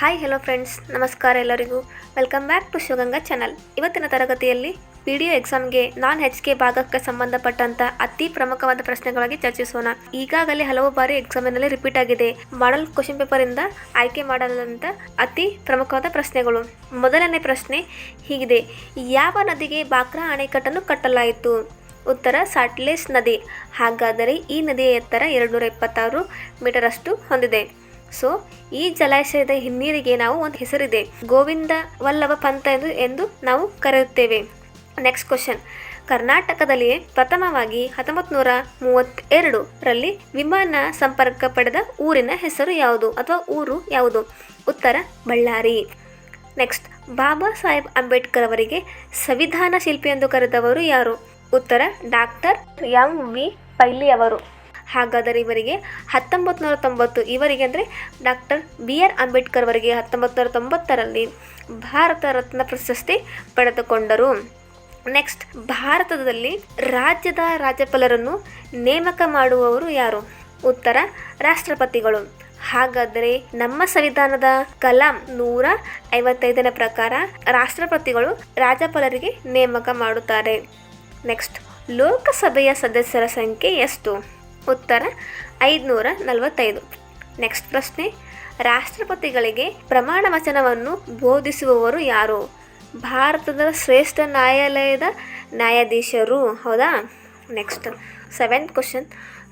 Hi hello friends ನಮಸ್ಕಾರ ಎಲ್ಲರಿಗೂ. Welcome back to Shivaganga channel ಇವತ್ತಿನ ತರಗತಿಯಲ್ಲಿ ಪಿ ಡಿ ಎಕ್ಸಾಮ್ಗೆ ನಾನ್ ಹೆಚ್ ಕೆ ಭಾಗಕ್ಕೆ ಸಂಬಂಧಪಟ್ಟಂತ ಅತಿ ಪ್ರಮುಖವಾದ ಪ್ರಶ್ನೆಗಳಾಗಿ ಚರ್ಚಿಸೋಣ. ಈಗಾಗಲೇ ಹಲವು ಬಾರಿ ಎಕ್ಸಾಮಿನಲ್ಲಿ ರಿಪೀಟ್ ಆಗಿದೆ. ಮಾಡಲ್ ಕ್ವಶನ್ ಪೇಪರ್ ಇಂದ ಆಯ್ಕೆ ಮಾಡಲಾದಂಥ ಅತಿ ಪ್ರಮುಖವಾದ ಪ್ರಶ್ನೆಗಳು. ಮೊದಲನೇ ಪ್ರಶ್ನೆ ಹೀಗಿದೆ. ಯಾವ ನದಿಗೆ ಬಾಕ್ರಾ ಅಣೆಕಟ್ಟನ್ನು ಕಟ್ಟಲಾಯಿತು? ಉತ್ತರ ಸಾಟ್ಲೇಸ್ ನದಿ. ಹಾಗಾದರೆ ಈ ನದಿಯ ಎತ್ತರ ಎರಡುನೂರ ಇಪ್ಪತ್ತಾರು ಮೀಟರ್ ಅಷ್ಟು ಹೊಂದಿದೆ. ಸೊ ಈ ಜಲಾಶಯದ ಹಿನ್ನೀರಿಗೆ ನಾವು ಒಂದು ಹೆಸರಿದೆ, ಗೋವಿಂದ ವಲ್ಲಭ ಪಂತ ಎಂದು ಎಂದು ನಾವು ಕರೆಯುತ್ತೇವೆ. ನೆಕ್ಸ್ಟ್ ಕ್ವಶನ್ ಕರ್ನಾಟಕದಲ್ಲಿ ಪ್ರಥಮವಾಗಿ ಹತ್ತೊಂಬತ್ತು ನೂರ ಮೂವತ್ತೆರಡು ರಲ್ಲಿ ವಿಮಾನ ಸಂಪರ್ಕ ಪಡೆದ ಊರಿನ ಹೆಸರು ಯಾವುದು ಅಥವಾ ಊರು ಯಾವುದು? ಉತ್ತರ, ಬಳ್ಳಾರಿ. ನೆಕ್ಸ್ಟ್ ಬಾಬಾ ಸಾಹೇಬ್ ಅಂಬೇಡ್ಕರ್ ಅವರಿಗೆ ಸಂವಿಧಾನ ಶಿಲ್ಪಿ ಎಂದು ಕರೆದವರು ಯಾರು? ಉತ್ತರ, ಡಾಕ್ಟರ್ ಎಂ ವಿ ಪೈಲಿ ಅವರು. ಹಾಗಾದರೆ ಇವರಿಗೆ ಹತ್ತೊಂಬತ್ತು ನೂರ ತೊಂಬತ್ತು ಇವರಿಗೆ ಅಂದರೆ ಡಾಕ್ಟರ್ ಬಿ ಆರ್ ಅಂಬೇಡ್ಕರ್ ಅವರಿಗೆ ಹತ್ತೊಂಬತ್ತು ನೂರ ತೊಂಬತ್ತರಲ್ಲಿ ಭಾರತ ರತ್ನ ಪ್ರಶಸ್ತಿ ಪಡೆದುಕೊಂಡರು. ನೆಕ್ಸ್ಟ್, ಭಾರತದಲ್ಲಿ ರಾಜ್ಯದ ರಾಜ್ಯಪಾಲರನ್ನು ನೇಮಕ ಮಾಡುವವರು ಯಾರು? ಉತ್ತರ, ರಾಷ್ಟ್ರಪತಿಗಳು. ಹಾಗಾದರೆ ನಮ್ಮ ಸಂವಿಧಾನದ ಕಲಾಂ ನೂರ ಐವತ್ತೈದನೇ ಪ್ರಕಾರ ರಾಷ್ಟ್ರಪತಿಗಳು ರಾಜ್ಯಪಾಲರಿಗೆ ನೇಮಕ ಮಾಡುತ್ತಾರೆ. ನೆಕ್ಸ್ಟ್, ಲೋಕಸಭೆಯ ಸದಸ್ಯರ ಸಂಖ್ಯೆ ಎಷ್ಟು? ಉತ್ತರ ಐದುನೂರ ನಲವತ್ತೈದು. ನೆಕ್ಸ್ಟ್ ಪ್ರಶ್ನೆ. ರಾಷ್ಟ್ರಪತಿಗಳಿಗೆ ಪ್ರಮಾಣ ವಚನವನ್ನು ಬೋಧಿಸುವವರು ಯಾರು? ಭಾರತದ ಶ್ರೇಷ್ಠ ನ್ಯಾಯಾಲಯದ ನ್ಯಾಯಾಧೀಶರು. ಹೌದಾ? ನೆಕ್ಸ್ಟ್ ಸೆವೆಂತ್ ಕ್ವಶನ್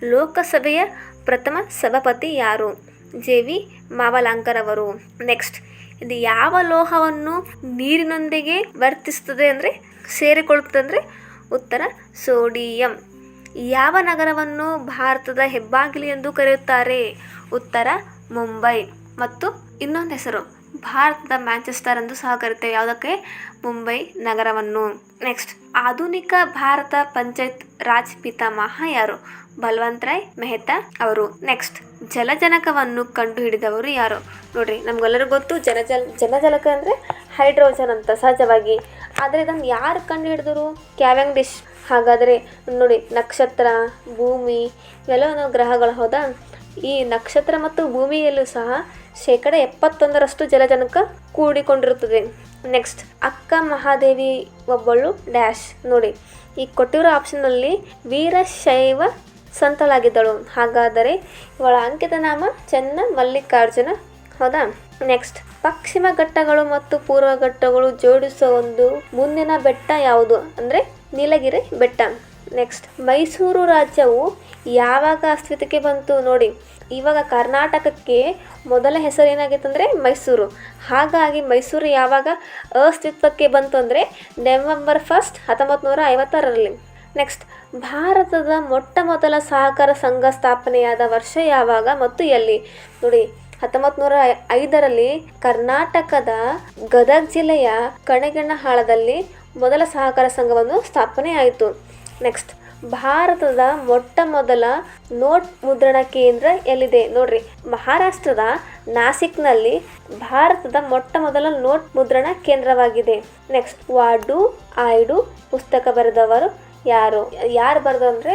ಲೋಕಸಭೆಯ ಪ್ರಥಮ ಸಭಾಪತಿ ಯಾರು? ಜೆ ವಿ ಮಾವಲಾಂಕರ್ ಅವರು ನೆಕ್ಸ್ಟ್ ಇದು ಯಾವ ಲೋಹವನ್ನು ನೀರಿನೊಂದಿಗೆ ವರ್ತಿಸ್ತದೆ ಅಂದರೆ, ಸೇರಿಕೊಳ್ಳುತ್ತದೆ ಅಂದರೆ, ಉತ್ತರ ಸೋಡಿಯಂ. ಯಾವ ನಗರವನ್ನು ಭಾರತದ ಹೆಬ್ಬಾಗಿಲು ಎಂದು ಕರೆಯುತ್ತಾರೆ? ಉತ್ತರ, ಮುಂಬೈ. ಮತ್ತು ಇನ್ನೊಂದು ಹೆಸರು, ಭಾರತದ ಮ್ಯಾಂಚೆಸ್ಟರ್ ಎಂದು ಸಹ ಕರೆಯುತ್ತೇವೆ ಯಾವುದಕ್ಕೆ? ಮುಂಬೈ ನಗರವನ್ನು. ನೆಕ್ಸ್ಟ್, ಆಧುನಿಕ ಭಾರತ ಪಂಚಾಯತ್ ರಾಜ್ ಪಿತಾಮಹ ಯಾರು? ಬಲ್ವಂತ್ ರಾಯ್ ಮೆಹ್ತಾ ಅವರು. ನೆಕ್ಸ್ಟ್, ಜಲಜನಕವನ್ನು ಕಂಡುಹಿಡಿದವರು ಯಾರು? ನೋಡ್ರಿ, ನಮ್ಗೆಲ್ಲರಿಗೂ ಗೊತ್ತು ಜನಜಲ ಜನಜಲಕ ಅಂದರೆ ಹೈಡ್ರೋಜನ್ ಅಂತ ಸಹಜವಾಗಿ. ಆದರೆ ಇದನ್ನು ಯಾರು ಕಂಡು ಹಿಡಿದ್ರು ಕ್ಯಾವೆಂಗ್ ಡಿಶ್ ಹಾಗಾದರೆ ನೋಡಿ, ನಕ್ಷತ್ರ, ಭೂಮಿ ಇವೆಲ್ಲ ಗ್ರಹಗಳು ಹೌದಾ? ಈ ನಕ್ಷತ್ರ ಮತ್ತು ಭೂಮಿಯಲ್ಲೂ ಸಹ ಶೇಕಡ ಎಪ್ಪತ್ತೊಂದರಷ್ಟು ಜಲಜನಕ ಕೂಡಿಕೊಂಡಿರುತ್ತದೆ. ನೆಕ್ಸ್ಟ್ ಅಕ್ಕ ಮಹಾದೇವಿ ಒಬ್ಬಳು ಡ್ಯಾಶ್ ನೋಡಿ, ಈ ಕೊಟ್ಟಿರೋ ಆಪ್ಷನ್ನಲ್ಲಿ ವೀರಶೈವ ಸಂತಳಾಗಿದ್ದಳು. ಹಾಗಾದರೆ ಇವಳ ಅಂಕಿತ ನಾಮ ಚೆನ್ನ ಮಲ್ಲಿಕಾರ್ಜುನ ಹೌದಾ? ನೆಕ್ಸ್ಟ್ ಪಶ್ಚಿಮ ಘಟ್ಟಗಳು ಮತ್ತು ಪೂರ್ವ ಘಟ್ಟಗಳು ಜೋಡಿಸುವ ಒಂದು ಮುಂದಿನ ಬೆಟ್ಟ ಯಾವುದು? ಅಂದರೆ ನೀಲಗಿರಿ ಬೆಟ್ಟ. ನೆಕ್ಸ್ಟ್ ಮೈಸೂರು ರಾಜ್ಯವು ಯಾವಾಗ ಅಸ್ತಿತ್ವಕ್ಕೆ ಬಂತು ನೋಡಿ. ಇವಾಗ ಕರ್ನಾಟಕಕ್ಕೆ ಮೊದಲ ಹೆಸರು ಏನಾಗಿತ್ತು ಅಂದರೆ ಮೈಸೂರು. ಹಾಗಾಗಿ ಮೈಸೂರು ಯಾವಾಗ ಅಸ್ತಿತ್ವಕ್ಕೆ ಬಂತು ಅಂದರೆ ನವೆಂಬರ್ ಫಸ್ಟ್ ಹತ್ತೊಂಬತ್ತು ನೂರ ಐವತ್ತಾರರಲ್ಲಿ. ನೆಕ್ಸ್ಟ್ ಭಾರತದ ಮೊಟ್ಟ ಮೊದಲ ಸಹಕಾರ ಸಂಘ ಸ್ಥಾಪನೆಯಾದ ವರ್ಷ ಯಾವಾಗ ಮತ್ತು ಎಲ್ಲಿ? ನೋಡಿ ಹತ್ತೊಂಬತ್ತು ನೂರ ಐದರಲ್ಲಿ ಕರ್ನಾಟಕದ ಗದಗ ಜಿಲ್ಲೆಯ ಕಣಗಣ್ಣಹಾಳದಲ್ಲಿ ಮೊದಲ ಸಹಕಾರ ಸಂಘವನ್ನು ಸ್ಥಾಪನೆ ಆಯಿತು ನೆಕ್ಸ್ಟ್, ಭಾರತದ ಮೊಟ್ಟ ಮೊದಲ ನೋಟ್ ಮುದ್ರಣ ಕೇಂದ್ರ ಎಲ್ಲಿದೆ ನೋಡ್ರಿ. ಮಹಾರಾಷ್ಟ್ರದ ನಾಸಿಕ್ನಲ್ಲಿ ಭಾರತದ ಮೊಟ್ಟ ಮೊದಲ ನೋಟ್ ಮುದ್ರಣ ಕೇಂದ್ರವಾಗಿದೆ. ನೆಕ್ಸ್ಟ್ ವಾಡು ಆಯ್ಡು ಪುಸ್ತಕ ಬರೆದವರು ಯಾರು? ಯಾರು ಬರೆದು ಅಂದರೆ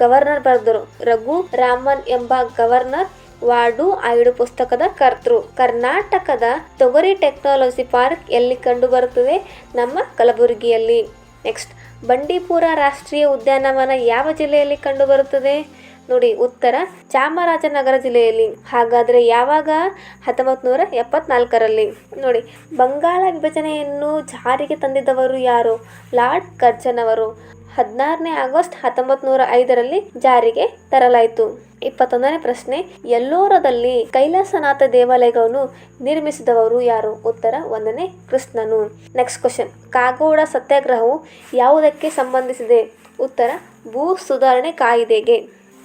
ಗವರ್ನರ್ ಬರೆದರು. ರಘು ರಾಮನ್ ಎಂಬ ಗವರ್ನರ್ ವಾಡು ಆಯ್ಡು ಪುಸ್ತಕದ ಕರ್ತೃ. ಕರ್ನಾಟಕದ ತೊಗರಿ ಟೆಕ್ನಾಲಜಿ ಪಾರ್ಕ್ ಎಲ್ಲಿ ಕಂಡು ಬರುತ್ತದೆ ನಮ್ಮ ಕಲಬುರಗಿಯಲ್ಲಿ. ನೆಕ್ಸ್ಟ್, ಬಂಡೀಪುರ ರಾಷ್ಟ್ರೀಯ ಉದ್ಯಾನವನ ಯಾವ ಜಿಲ್ಲೆಯಲ್ಲಿ ಕಂಡುಬರುತ್ತದೆ? ನೋಡಿ, ಉತ್ತರ ಚಾಮರಾಜನಗರ ಜಿಲ್ಲೆಯಲ್ಲಿ. ಹಾಗಾದರೆ ಯಾವಾಗ? ಹತ್ತೊಂಬತ್ತು ನೂರ ಎಪ್ಪತ್ನಾಲ್ಕರಲ್ಲಿ. ನೋಡಿ, ಬಂಗಾಳ ವಿಭಜನೆಯನ್ನು ಜಾರಿಗೆ ತಂದಿದ್ದವರು ಯಾರು? ಲಾರ್ಡ್ ಕರ್ಜನ್ ಅವರು. ಹದಿನಾರನೇ ಆಗಸ್ಟ್ ಹತ್ತೊಂಬತ್ತು ನೂರ ಐದರಲ್ಲಿ ಜಾರಿಗೆ ತರಲಾಯಿತು. ಇಪ್ಪತ್ತೊಂದನೇ ಪ್ರಶ್ನೆ, ಎಲ್ಲೋರದಲ್ಲಿ ಕೈಲಾಸನಾಥ ದೇವಾಲಯಗಳನ್ನು ನಿರ್ಮಿಸಿದವರು ಯಾರು? ಉತ್ತರ, ಒಂದನೇ ಕೃಷ್ಣನು. ನೆಕ್ಸ್ಟ್ ಕ್ವಶನ್ ಕಾಗೋಡ ಸತ್ಯಾಗ್ರಹವು ಯಾವುದಕ್ಕೆ ಸಂಬಂಧಿಸಿದೆ? ಉತ್ತರ, ಭೂ ಸುಧಾರಣೆ ಕಾಯಿದೆಗೆ.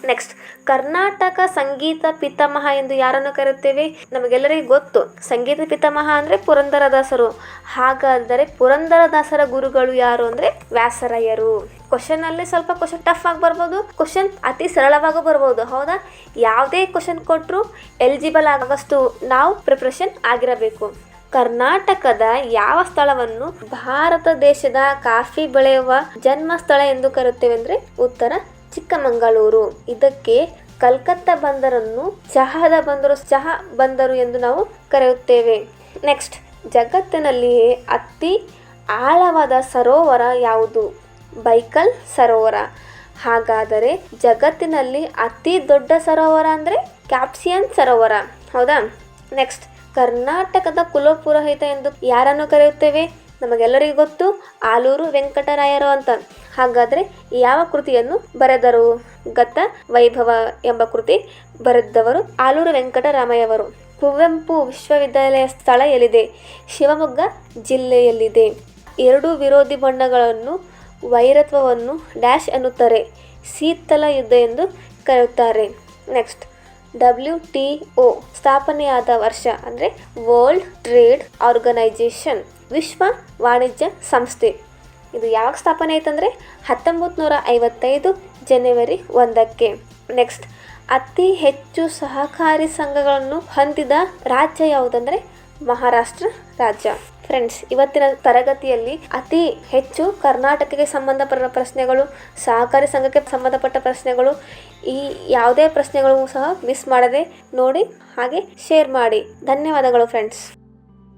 ನೆಕ್ಸ್ಟ್ ಕರ್ನಾಟಕ ಸಂಗೀತ ಪಿತಾಮಹ ಎಂದು ಯಾರನ್ನು ಕರೆಯುತ್ತೇವೆ? ನಮಗೆಲ್ಲರಿಗೂ ಗೊತ್ತು. ಸಂಗೀತ ಪಿತಾಮಹ ಅಂದರೆ ಪುರಂದರದಾಸರು. ಹಾಗಾದರೆ ಪುರಂದರದಾಸರ ಗುರುಗಳು ಯಾರು ಅಂದರೆ ವ್ಯಾಸರಾಯರು. ಕ್ವಶನ್ ಅಲ್ಲಿ ಸ್ವಲ್ಪ ಕ್ವಶನ್ ಟಫ್ ಆಗಿ ಬರ್ಬೋದು. ಕ್ವಶನ್ ಅತಿ ಸರಳವಾಗೂ ಬರ್ಬೋದು. ಹೌದಾ? ಯಾವುದೇ ಕ್ವಶನ್ ಕೊಟ್ಟರು ಎಲಿಜಿಬಲ್ ಆಗೋಷ್ಟು ನಾವು ಪ್ರಿಪ್ರೇಷನ್ ಆಗಿರಬೇಕು. ಕರ್ನಾಟಕದ ಯಾವ ಸ್ಥಳವನ್ನು ಭಾರತ ದೇಶದ ಕಾಫಿ ಬೆಳೆಯುವ ಜನ್ಮ ಸ್ಥಳ ಎಂದು ಕರೆಯುತ್ತೇವೆ ಅಂದರೆ ಉತ್ತರ ಚಿಕ್ಕಮಗಳೂರು. ಇದಕ್ಕೆ ಕಲ್ಕತ್ತಾ ಬಂದರನ್ನು ಚಹಾದ ಬಂದರು, ಚಹಾ ಬಂದರು ಎಂದು ನಾವು ಕರೆಯುತ್ತೇವೆ. ನೆಕ್ಸ್ಟ್ ಜಗತ್ತಿನಲ್ಲಿಯೇ ಅತಿ ಆಳವಾದ ಸರೋವರ ಯಾವುದು? ಬೈಕಲ್ ಸರೋವರ. ಹಾಗಾದರೆ ಜಗತ್ತಿನಲ್ಲಿ ಅತಿ ದೊಡ್ಡ ಸರೋವರ ಅಂದರೆ ಕ್ಯಾಪ್ಸಿಯನ್ ಸರೋವರ. ಹೌದಾ? ನೆಕ್ಸ್ಟ್ ಕರ್ನಾಟಕದ ಕುಲಪುರೋಹಿತ ಎಂದು ಯಾರನ್ನು ಕರೆಯುತ್ತೇವೆ? ನಮಗೆಲ್ಲರಿಗೂ ಗೊತ್ತು, ಆಲೂರು ವೆಂಕಟರಾಯರು ಅಂತ. ಹಾಗಾದರೆ ಯಾವ ಕೃತಿಯನ್ನು ಬರೆದರು? ಗತ ವೈಭವ ಎಂಬ ಕೃತಿ ಬರೆದವರು ಆಲೂರು ವೆಂಕಟರಾಮಯ್ಯವರು. ಕುವೆಂಪು ವಿಶ್ವವಿದ್ಯಾಲಯ ಸ್ಥಳ ಎಲ್ಲಿದೆ? ಶಿವಮೊಗ್ಗ ಜಿಲ್ಲೆಯಲ್ಲಿದೆ. ಎರಡು ವಿರೋಧಿ ಬಣ್ಣಗಳನ್ನು ವೈರತ್ವವನ್ನು ಡ್ಯಾಶ್ ಎನ್ನುತ್ತಾರೆ. ಶೀತಲ ಯುದ್ಧ ಎಂದು ಕರೆಯುತ್ತಾರೆ. ನೆಕ್ಸ್ಟ್. ಡಬ್ಲ್ಯೂ ಟಿ ಒ ಸ್ಥಾಪನೆಯಾದ ವರ್ಷ ಅಂದರೆ ವರ್ಲ್ಡ್ ಟ್ರೇಡ್ ಆರ್ಗನೈಜೇಷನ್ ವಿಶ್ವ ವಾಣಿಜ್ಯ ಸಂಸ್ಥೆ. ಇದು ಯಾವಾಗ ಸ್ಥಾಪನೆ ಆಯ್ತಂದರೆ ಹತ್ತೊಂಬತ್ತು ನೂರ ಐವತ್ತೈದು ಜನವರಿ ಒಂದಕ್ಕೆ. ನೆಕ್ಸ್ಟ್. ಅತಿ ಹೆಚ್ಚು ಸಹಕಾರಿ ಸಂಘಗಳನ್ನು ಹೊಂದಿದ ರಾಜ್ಯ ಯಾವುದಂದರೆ ಮಹಾರಾಷ್ಟ್ರ ರಾಜ್ಯ. ಫ್ರೆಂಡ್ಸ್ ಇವತ್ತಿನ ತರಗತಿಯಲ್ಲಿ ಅತಿ ಹೆಚ್ಚು ಕರ್ನಾಟಕಕ್ಕೆ ಸಂಬಂಧಪಟ್ಟ ಪ್ರಶ್ನೆಗಳು, ಸಹಕಾರಿ ಸಂಘಕ್ಕೆ ಸಂಬಂಧಪಟ್ಟ ಪ್ರಶ್ನೆಗಳು, ಈ ಯಾವುದೇ ಪ್ರಶ್ನೆಗಳು ಸಹ ಮಿಸ್ ಮಾಡದೆ ನೋಡಿ, ಹಾಗೆ ಶೇರ್ ಮಾಡಿ. ಧನ್ಯವಾದಗಳು ಫ್ರೆಂಡ್ಸ್